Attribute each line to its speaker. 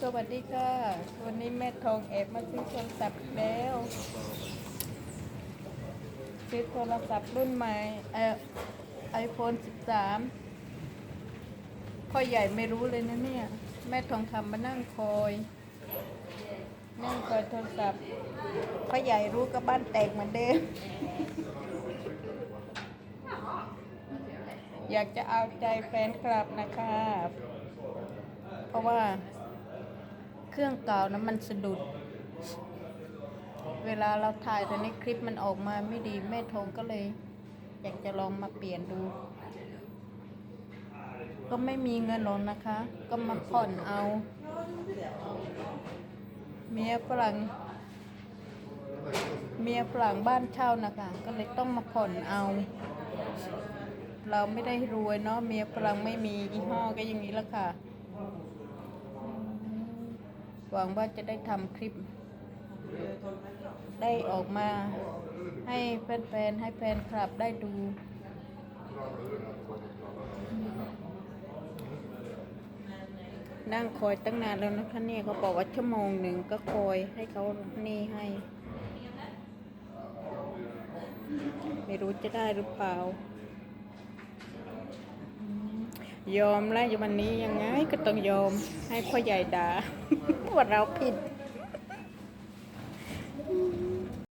Speaker 1: สวัสดีค่ะ วันนี้แม่ทองแอบมาซื้อโทรศัพท์แล้ว ซื้อโทรศัพท์รุ่นใหม่เอ่อไอโฟน13พ่อใหญ่ไม่รู้เลยนะเนี่ย แม่ทองคำมานั่งคอยนั่งคอยโทรศัพท์พ่อใหญ่รู้ก็บ้านแตกเหมือนเดิมอยากจะเอาใจแฟนคลับนะคะ เพราะว่า เครื่องเก่านะมันสะดุด เวลาเราถ่ายต่ในคลิปมันออกมาไม่ดีแม่ทงก็เลย อยากจะลองมาเปลี่ยนดู ก็ไม่มีเงินหรอกนะคะ ก็มาผ่อนเอา เมียฝรั่งเมียฝรั่งบ้านเช่านะคะ ก็เลยต้องมาผ่อนเอา เราไม่ได้รวยเนาะเมียฝรั่งไม่มีอีห้อก็อย่างนี้ละค่ะ หวังว่าจะได้ทำคลิป ได้ออกมาให้แฟนๆ ให้แฟนคลับได้ดู นั่งคอยตั้งนานแล้วนะคะเนี่ยเขาบอกว่าชั่วโมงหนึ่งก็คอยให้เขานี่ให้ ไม่รู้จะได้หรือเปล่า ยอมแล้ววันนี้ยังไงก็ต้องยอมให้พ่อใหญ่ด่า ว่าเราผิด